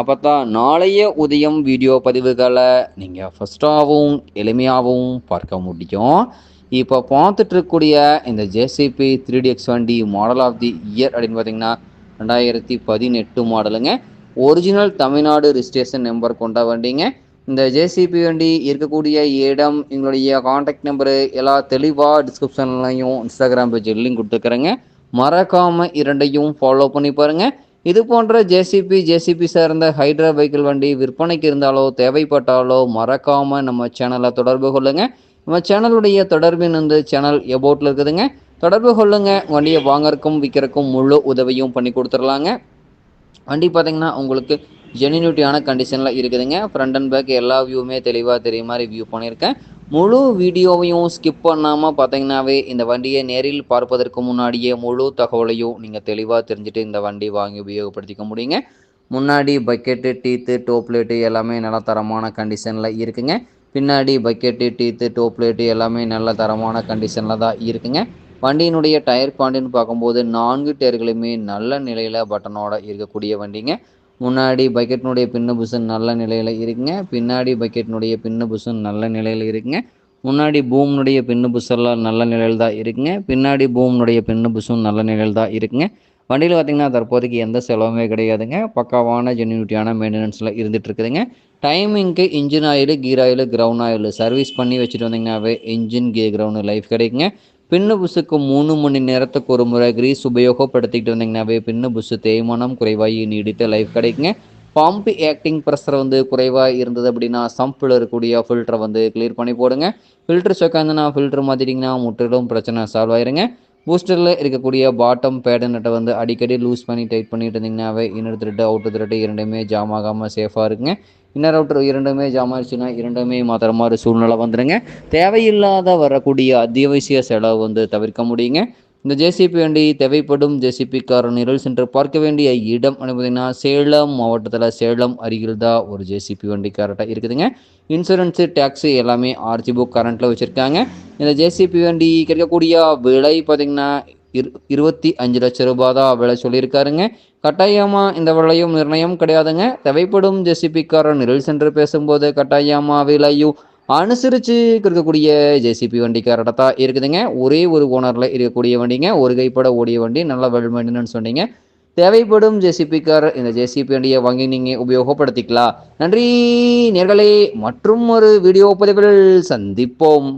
அப்போ தான் நாளைய உதயம் வீடியோ பதிவுகளை நீங்கள் ஃபஸ்ட்டாகவும் எளிமையாகவும் பார்க்க முடியும். இப்போ பார்த்துட்டு இருக்கக்கூடிய இந்த ஜேசிபி த்ரீ எக்ஸ் வண்டி மாடல் ஆஃப் தி இயர் அப்படின்னு பார்த்தீங்கன்னா ரெண்டாயிரத்தி பதினெட்டு மாடலுங்க ஒரிஜினல் தமிழ்நாடு ரிஜிஸ்ட்ரேஷன் நம்பர் கொண்ட வண்டிங்க. இந்த ஜேசிபி வண்டி இருக்கக்கூடிய இடம் எங்களுடைய காண்டாக்ட் நம்பரு எல்லா தெளிவாக டிஸ்கிரிப்ஷன்லையும் இன்ஸ்டாகிராம் பேஜ் லிங்க் கொடுத்துருக்குறேங்க. மறக்காமல் இரண்டையும் ஃபாலோ பண்ணி பாருங்கள் இது போன்ற ஜேசிபி ஜேசிபி சார்ந்த ஹைட்ரா வெஹிக்கிள் வண்டி விற்பனைக்கு இருந்தாலோ தேவைப்பட்டாலோ மறக்காமல் நம்ம சேனலை தொடர்பு கொள்ளுங்கள் நம்ம சேனலுடைய தொடர்பின் வந்து சேனல் எபோட்டில் இருக்குதுங்க. தொடர்பு கொள்ளுங்கள் வண்டியை வாங்கறக்கும் விற்கிறக்கும் முழு உதவியும் பண்ணி கொடுத்துர்லாங்க வண்டி பார்த்தீங்கன்னா உங்களுக்கு ஜெனினியூட்டியான கண்டிஷனில் இருக்குதுங்க. ஃப்ரண்ட் அண்ட் பேக் எல்லா வியூவுமே தெளிவாக தெரிய மாதிரி வியூ பண்ணியிருக்கேன். முழு வீடியோவையும் ஸ்கிப் பண்ணாமல் பார்த்தீங்கன்னாவே இந்த வண்டியை நேரில் பார்ப்பதற்கு முன்னாடியே முழு தகவலையும் நீங்கள் தெளிவாக தெரிஞ்சுட்டு இந்த வண்டி வாங்கி உபயோகப்படுத்திக்க முடியுங்க. முன்னாடி பக்கெட்டு டீத்து டோப்லேட்டு எல்லாமே நல்ல தரமான கண்டிஷனில் இருக்குங்க. பின்னாடி பக்கெட்டு டீத்து டோப்லேட்டு எல்லாமே நல்ல தரமான கண்டிஷனில் தான் இருக்குங்க. வண்டியினுடைய டயர் பாண்டின்னு பார்க்கும்போது நான்கு டயர்களுமே நல்ல நிலையில் பட்டனோட இருக்கக்கூடிய வண்டிங்க. முன்னாடி பக்கெட்டினுடைய பின்னு புஷன் நல்ல நிலையில் இருக்குங்க. பின்னாடி பக்கெட்டினுடைய பின்னு புஷன் நல்ல நிலையில் இருக்குங்க. முன்னாடி பூம்னுடைய பின்னு புஷெல்லாம் நல்ல நிலையில் தான் இருக்குங்க. பின்னாடி பூம்னுடைய பின்னு புஷும் நல்ல நிலையில் தான் இருக்குங்க. வண்டியில் பார்த்திங்கன்னா தற்போதைக்கு எந்த செலவுமே கிடையாதுங்க. பக்காவான ஜென்யூனிட்டியான மெயின்டெனன்ஸில் இருந்துகிட்டு இருக்குதுங்க டைமிங்க்கு engine oil gear oil ground oil service பண்ணி வச்சுட்டு வந்தீங்கன்னாவே இன்ஜின் கீர் கிரவுண்டு லைஃப் கிடைக்குங்க. பின்னு புசுக்கு மூணு மணி நேரத்துக்கு ஒரு முறை கிரீஸ் உபயோகப்படுத்திக்கிட்டு வந்தீங்கன்னாவே பின்னு புசு தேய்மானம் குறைவாகி நீடித்த லைஃப் கிடைக்குங்க. பம்ப் ஆக்டிங் ப்ரெஷர் வந்து குறைவாக இருந்தது அப்படின்னா சம்பில் இருக்கக்கூடிய ஃபில்டரை வந்து கிளியர் பண்ணி போடுங்க. ஃபில்டர் சொக்காந்துன்னா ஃபில்டர் மாற்றிட்டிங்கன்னா முற்றிலும் பிரச்சனை சால்வ் ஆயிருங்க. பூஸ்டரில் இருக்கக்கூடிய பாட்டம் பேடனட்டை வந்து அடிக்கடி லூஸ் பண்ணி டைட் பண்ணிட்டு இருந்தீங்கன்னாவே இன்னொரு திருட்டு அவுட்டு திருட்டு இரண்டுமே ஜாம் ஆகாமல் சேஃபாக இருக்குங்க. இன்னர் அவுட்டர் இரண்டுமே ஜாம் ஆயிடுச்சுன்னா இரண்டுமே மாத்திர மாதிரி சூழ்நிலை வந்துடுங்க. தேவையில்லாத வரக்கூடிய அத்தியாவசிய செலவு வந்து தவிர்க்க முடியுங்க. இந்த ஜேசிபி வண்டி தேவைப்படும் ஜேசிபி கார் நிரல் சென்று பார்க்க வேண்டிய இடம் பார்த்தீங்கன்னா சேலம் மாவட்டத்தில் சேலம் அருகில் தான் ஒரு ஜேசிபி வண்டி கரெக்டாக இருக்குதுங்க. இன்சூரன்ஸு டேக்ஸு எல்லாமே ஆர்ஜி புக் கரண்ட்டில் வச்சுருக்காங்க. இந்த ஜேசிபி வண்டி கிடைக்கக்கூடிய விலை பார்த்திங்கன்னா இரு இருபத்தி அஞ்சு லட்ச ரூபாய் தான் விலை சொல்லியிருக்காருங்க. கட்டாயமாக இந்த விலையும் நிர்ணயம் கிடையாதுங்க. தேவைப்படும் ஜேசிபிக்காரர் நிரல் சென்று பேசும்போது கட்டாயமாக விலையும் அனுசரித்து இருக்கக்கூடிய ஜேசிபி வண்டிக்காரட தான் இருக்குதுங்க. ஒரே ஒரு ஓனரில் இருக்கக்கூடிய வண்டிங்க. ஒரு கைப்பட ஓடிய வண்டி நல்லா வெல் மெயின்டெனன்ஸ் தேவைப்படும் ஜேசிபி இந்த ஜேசிபி வண்டியை வாங்கி நீங்கள் உபயோகப்படுத்திக்கலாம். நன்றி நேர்களே. மற்றும் ஒரு வீடியோ பதிவில் சந்திப்போம்.